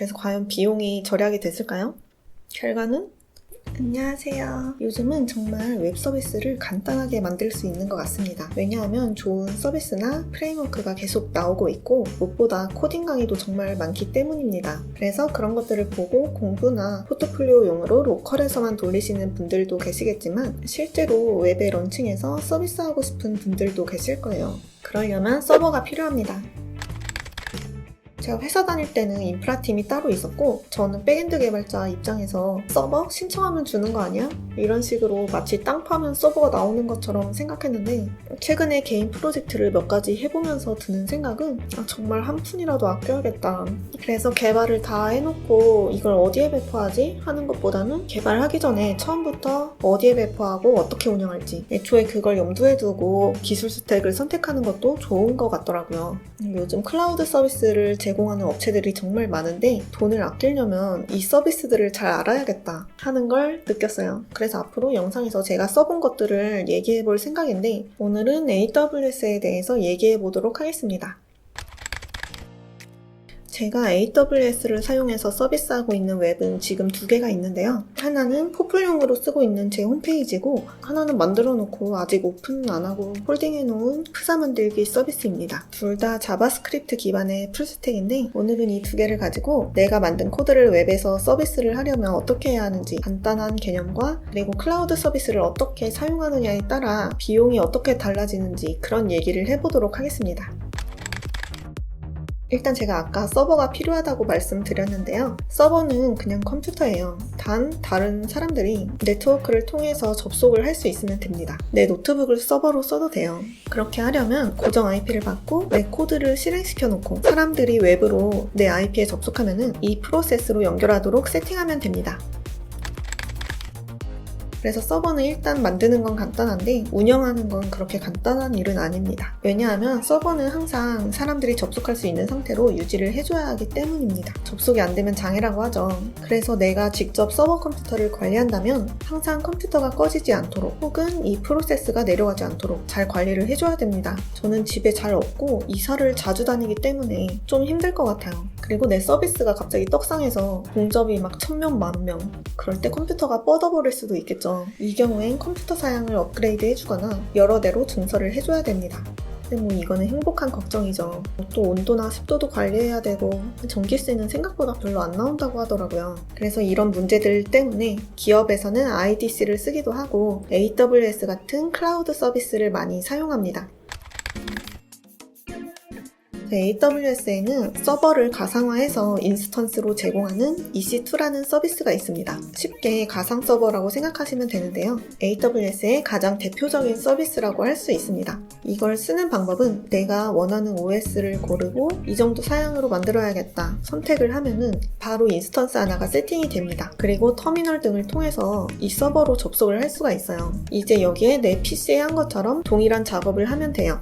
그래서 과연 비용이 절약이 됐을까요? 결과는 안녕하세요. 요즘은 정말 웹 서비스를 간단하게 만들 수 있는 것 같습니다. 왜냐하면 좋은 서비스나 프레임워크가 계속 나오고 있고 무엇보다 코딩 강의도 정말 많기 때문입니다. 그래서 그런 것들을 보고 공부나 포트폴리오용으로 로컬에서만 돌리시는 분들도 계시겠지만 실제로 웹에 런칭해서 서비스하고 싶은 분들도 계실 거예요. 그러려면 서버가 필요합니다. 제가 회사 다닐 때는 인프라 팀이 따로 있었고 저는 백엔드 개발자 입장에서 서버 신청하면 주는 거 아니야? 이런 식으로 마치 땅 파면 서버가 나오는 것처럼 생각했는데 최근에 개인 프로젝트를 몇 가지 해보면서 드는 생각은 아, 정말 한 푼이라도 아껴야겠다. 그래서 개발을 다 해놓고 이걸 어디에 배포하지? 하는 것보다는 개발하기 전에 처음부터 어디에 배포하고 어떻게 운영할지 애초에 그걸 염두에 두고 기술 스택을 선택하는 것도 좋은 것 같더라고요. 요즘 클라우드 서비스를 제공 하는 업체들이 정말 많은데 돈을 아끼려면 이 서비스들을 잘 알아야겠다 하는 걸 느꼈어요. 그래서 앞으로 영상에서 제가 써본 것들을 얘기해 볼 생각인데 오늘은 AWS에 대해서 얘기해 보도록 하겠습니다. 제가 AWS를 사용해서 서비스하고 있는 웹은 지금 두 개가 있는데요. 하나는 포플용으로 쓰고 있는 제 홈페이지고 하나는 만들어 놓고 아직 오픈 안 하고 홀딩해 놓은 프사 만들기 서비스입니다. 둘 다 자바스크립트 기반의 풀스택인데 오늘은 이 두 개를 가지고 내가 만든 코드를 웹에서 서비스를 하려면 어떻게 해야 하는지 간단한 개념과 그리고 클라우드 서비스를 어떻게 사용하느냐에 따라 비용이 어떻게 달라지는지 그런 얘기를 해보도록 하겠습니다. 일단 제가 아까 서버가 필요하다고 말씀드렸는데요. 서버는 그냥 컴퓨터예요. 단 다른 사람들이 네트워크를 통해서 접속을 할 수 있으면 됩니다. 내 노트북을 서버로 써도 돼요. 그렇게 하려면 고정 IP를 받고 내 코드를 실행시켜 놓고 사람들이 웹으로 내 IP에 접속하면은 이 프로세스로 연결하도록 세팅하면 됩니다. 그래서 서버는 일단 만드는 건 간단한데 운영하는 건 그렇게 간단한 일은 아닙니다. 왜냐하면 서버는 항상 사람들이 접속할 수 있는 상태로 유지를 해줘야 하기 때문입니다. 접속이 안 되면 장애라고 하죠. 그래서 내가 직접 서버 컴퓨터를 관리한다면 항상 컴퓨터가 꺼지지 않도록 혹은 이 프로세스가 내려가지 않도록 잘 관리를 해줘야 됩니다. 저는 집에 잘 없고 이사를 자주 다니기 때문에 좀 힘들 것 같아요. 그리고 내 서비스가 갑자기 떡상해서 공접이 막 천명 만명 그럴 때 컴퓨터가 뻗어버릴 수도 있겠죠. 이 경우엔 컴퓨터 사양을 업그레이드 해주거나 여러 대로 증설을 해줘야 됩니다. 근데 뭐 이거는 행복한 걱정이죠. 또 온도나 습도도 관리해야 되고 전기세는 생각보다 별로 안 나온다고 하더라고요. 그래서 이런 문제들 때문에 기업에서는 IDC를 쓰기도 하고 AWS 같은 클라우드 서비스를 많이 사용합니다. AWS에는 서버를 가상화해서 인스턴스로 제공하는 EC2라는 서비스가 있습니다. 쉽게 가상 서버라고 생각하시면 되는데요. AWS의 가장 대표적인 서비스라고 할 수 있습니다. 이걸 쓰는 방법은 내가 원하는 OS를 고르고 이 정도 사양으로 만들어야겠다 선택을 하면은 바로 인스턴스 하나가 세팅이 됩니다. 그리고 터미널 등을 통해서 이 서버로 접속을 할 수가 있어요. 이제 여기에 내 PC에 한 것처럼 동일한 작업을 하면 돼요.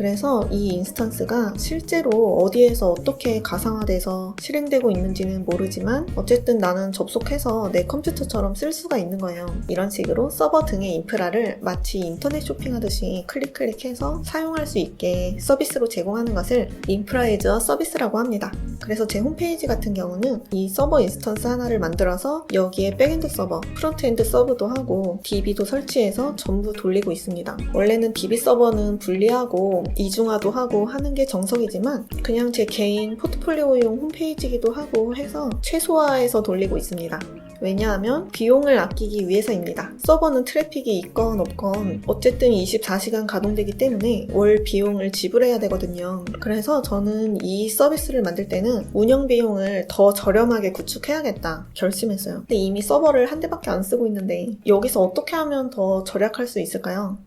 그래서 이 인스턴스가 실제로 어디에서 어떻게 가상화돼서 실행되고 있는지는 모르지만 어쨌든 나는 접속해서 내 컴퓨터처럼 쓸 수가 있는 거예요. 이런 식으로 서버 등의 인프라를 마치 인터넷 쇼핑하듯이 클릭 클릭해서 사용할 수 있게 서비스로 제공하는 것을 인프라 에즈어 서비스라고 합니다. 그래서 제 홈페이지 같은 경우는 이 서버 인스턴스 하나를 만들어서 여기에 백엔드 서버, 프론트엔드 서브도 하고 DB도 설치해서 전부 돌리고 있습니다. 원래는 DB 서버는 분리하고 이중화도 하고 하는 게 정석이지만 그냥 제 개인 포트폴리오용 홈페이지기도 하고 해서 최소화해서 돌리고 있습니다. 왜냐하면 비용을 아끼기 위해서입니다. 서버는 트래픽이 있건 없건 어쨌든 24시간 가동되기 때문에 월 비용을 지불해야 되거든요. 그래서 저는 이 서비스를 만들 때는 운영 비용을 더 저렴하게 구축해야겠다 결심했어요. 근데 이미 서버를 한 대밖에 안 쓰고 있는데 여기서 어떻게 하면 더 절약할 수 있을까요?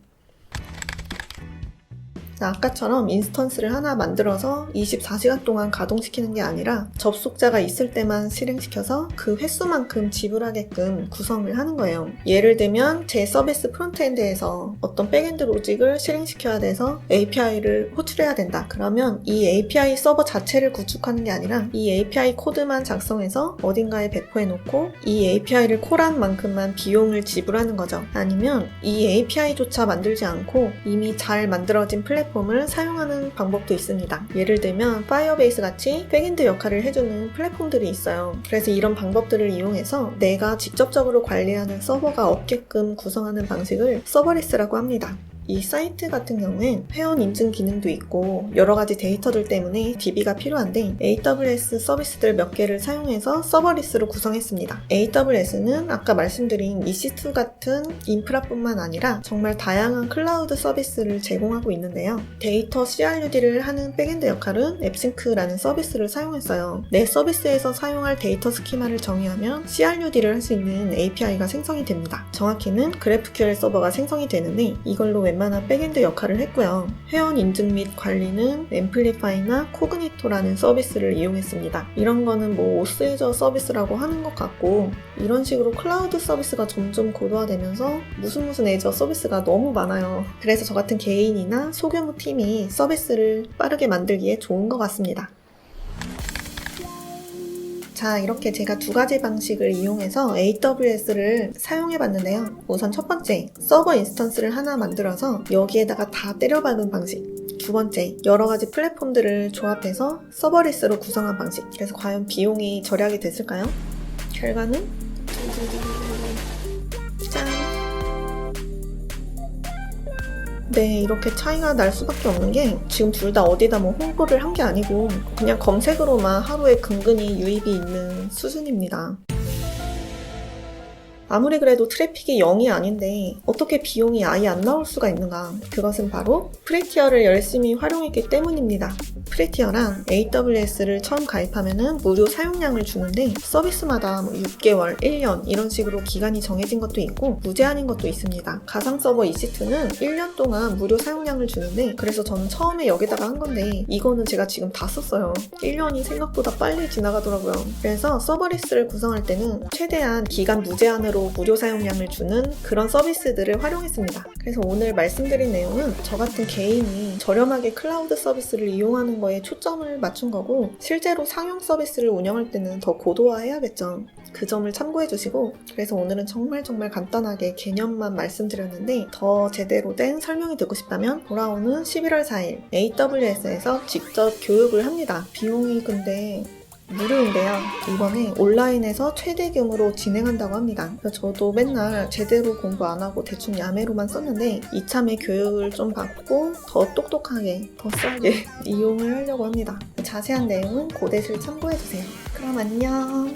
아까처럼 인스턴스를 하나 만들어서 24시간 동안 가동시키는 게 아니라 접속자가 있을 때만 실행시켜서 그 횟수만큼 지불하게끔 구성을 하는 거예요. 예를 들면 제 서비스 프론트엔드에서 어떤 백엔드 로직을 실행시켜야 돼서 API를 호출해야 된다. 그러면 이 API 서버 자체를 구축하는 게 아니라 이 API 코드만 작성해서 어딘가에 배포해 놓고 이 API를 콜한 만큼만 비용을 지불하는 거죠. 아니면 이 API조차 만들지 않고 이미 잘 만들어진 플랫폼 플랫폼을 사용하는 방법도 있습니다. 예를 들면 파이어베이스 같이 백엔드 역할을 해주는 플랫폼들이 있어요. 그래서 이런 방법들을 이용해서 내가 직접적으로 관리하는 서버가 없게끔 구성하는 방식을 서버리스라고 합니다. 이 사이트 같은 경우엔 회원 인증 기능도 있고 여러 가지 데이터들 때문에 DB가 필요한데 AWS 서비스들 몇 개를 사용해서 서버리스로 구성했습니다. AWS는 아까 말씀드린 EC2 같은 인프라뿐만 아니라 정말 다양한 클라우드 서비스를 제공하고 있는데요. 데이터 CRUD를 하는 백엔드 역할은 앱싱크라는 서비스를 사용했어요. 내 서비스에서 사용할 데이터 스키마를 정의하면 CRUD를 할 수 있는 API가 생성이 됩니다. 정확히는 GraphQL 서버가 생성이 되는데 이걸로 웬만한 백엔드 역할을 했고요. 회원 인증 및 관리는 앰플리파이나 코그니토라는 서비스를 이용했습니다. 이런 거는 뭐 오스에저 서비스라고 하는 것 같고 이런 식으로 클라우드 서비스가 점점 고도화되면서 무슨 무슨 애저 서비스가 너무 많아요. 그래서 저 같은 개인이나 소규모 팀이 서비스를 빠르게 만들기에 좋은 것 같습니다. 자, 이렇게 제가 두 가지 방식을 이용해서 AWS를 사용해 봤는데요. 우선 첫 번째, 서버 인스턴스를 하나 만들어서 여기에다가 다 때려 박은 방식. 두 번째, 여러 가지 플랫폼들을 조합해서 서버리스로 구성한 방식. 그래서 과연 비용이 절약이 됐을까요? 결과는 짠! 네, 이렇게 차이가 날 수밖에 없는 게 지금 둘 다 어디다 뭐 홍보를 한 게 아니고 그냥 검색으로만 하루에 근근히 유입이 있는 수준입니다. 아무리 그래도 트래픽이 0이 아닌데 어떻게 비용이 아예 안 나올 수가 있는가? 그것은 바로 프레티어를 열심히 활용했기 때문입니다. 프레티어랑 AWS를 처음 가입하면은 무료 사용량을 주는데 서비스마다 뭐 6개월, 1년 이런 식으로 기간이 정해진 것도 있고 무제한인 것도 있습니다. 가상 서버 EC2는 1년 동안 무료 사용량을 주는데 그래서 저는 처음에 여기다가 한 건데 이거는 제가 지금 다 썼어요. 1년이 생각보다 빨리 지나가더라고요. 그래서 서버리스를 구성할 때는 최대한 기간 무제한으로 무료 사용량을 주는 그런 서비스들을 활용했습니다. 그래서 오늘 말씀드린 내용은 저 같은 개인이 저렴하게 클라우드 서비스를 이용하는 거에 초점을 맞춘 거고 실제로 상용 서비스를 운영할 때는 더 고도화해야겠죠. 그 점을 참고해 주시고 그래서 오늘은 정말 정말 간단하게 개념만 말씀드렸는데 더 제대로 된 설명이 듣고 싶다면 돌아오는 11월 4일 AWS에서 직접 교육을 합니다. 비용이 근데 무료인데요. 이번에 온라인에서 최대 규모로 진행한다고 합니다. 저도 맨날 제대로 공부 안 하고 대충 야매로만 썼는데 이참에 교육을 좀 받고 더 똑똑하게, 더 싸게 이용을 하려고 합니다. 자세한 내용은 고대실 참고해주세요. 그럼 안녕.